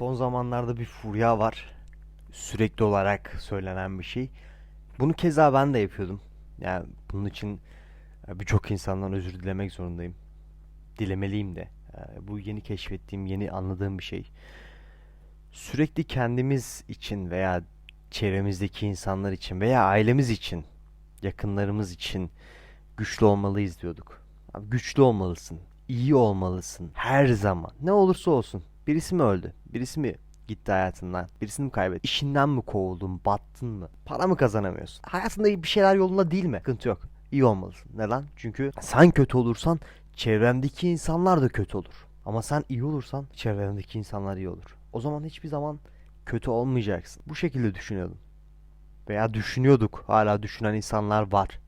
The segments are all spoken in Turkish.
son zamanlarda bir furya var. Sürekli olarak söylenen bir şey. Bunu keza ben de yapıyordum. Yani bunun için e, birçok insandan özür dilemek zorundayım. Dilemeliyim de. E, Bu yeni keşfettiğim, yeni anladığım bir şey. Sürekli kendimiz için veya çevremizdeki insanlar için veya ailemiz için, yakınlarımız için güçlü olmalıyız diyorduk. Abi güçlü olmalısın, iyi olmalısın her zaman. Ne olursa olsun. Birisi mi öldü? Birisi mi gitti hayatından? Birisini mi kaybettin? İşinden mi kovuldun? Battın mı? Para mı kazanamıyorsun? Hayatında bir şeyler yolunda değil mi? Sıkıntı yok. İyi olmalısın. Neden? Çünkü sen kötü olursan çevrendeki insanlar da kötü olur. Ama sen iyi olursan çevrendeki insanlar iyi olur. O zaman hiçbir zaman kötü olmayacaksın. Bu şekilde düşünüyordum. Veya düşünüyorduk. Hala düşünen insanlar var.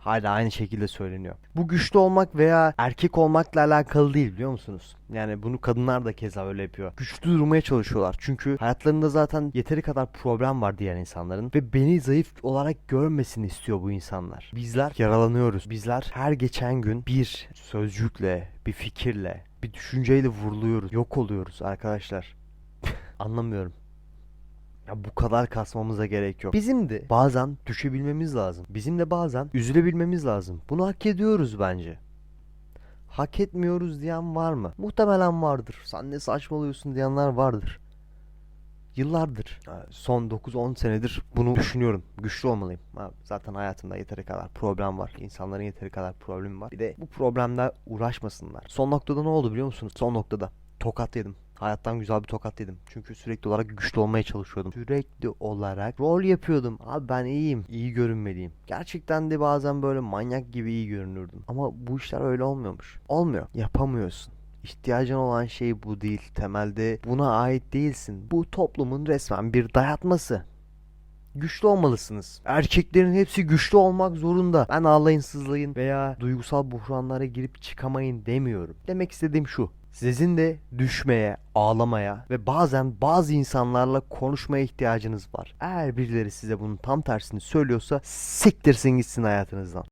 Hala aynı şekilde söyleniyor. Bu güçlü olmak veya erkek olmakla alakalı değil biliyor musunuz? Yani bunu kadınlar da keza öyle yapıyor. Güçlü durmaya çalışıyorlar. Çünkü hayatlarında zaten yeteri kadar problem var diğer insanların. Ve beni zayıf olarak görmesini istiyor bu insanlar. Bizler yaralanıyoruz. Bizler her geçen gün bir sözcükle, bir fikirle, bir düşünceyle vuruluyoruz. Yok oluyoruz arkadaşlar. Anlamıyorum. Ya bu kadar kasmamıza gerek yok. Bizim de bazen düşebilmemiz lazım. Bizim de bazen üzülebilmemiz lazım. Bunu hak ediyoruz bence. Hak etmiyoruz diyen var mı? Muhtemelen vardır. Sen ne saçmalıyorsun diyenler vardır. Yıllardır, son 9-10 senedir bunu düşünüyorum. Güçlü olmalıyım. Zaten hayatımda yeteri kadar problem var. İnsanların yeteri kadar problemi var. Bir de bu problemler uğraşmasınlar. Son noktada ne oldu biliyor musunuz? Son noktada tokat yedim. Hayattan güzel bir tokat yedim. Çünkü sürekli olarak güçlü olmaya çalışıyordum. Sürekli olarak rol yapıyordum. Abi ben iyiyim. iyi görünmeliyim. Gerçekten de bazen böyle manyak gibi iyi görünürdüm. Ama bu işler öyle olmuyormuş. Olmuyor. Yapamıyorsun. İhtiyacın olan şey bu değil. Temelde buna ait değilsin. Bu toplumun resmen bir dayatması. Güçlü olmalısınız. Erkeklerin hepsi güçlü olmak zorunda. Ben ağlayın sızlayın veya duygusal buhranlara girip çıkamayın demiyorum. Demek istediğim şu. Sizin de düşmeye, ağlamaya ve bazen bazı insanlarla konuşmaya ihtiyacınız var. Eğer birileri size bunun tam tersini söylüyorsa siktirsin gitsin hayatınızdan.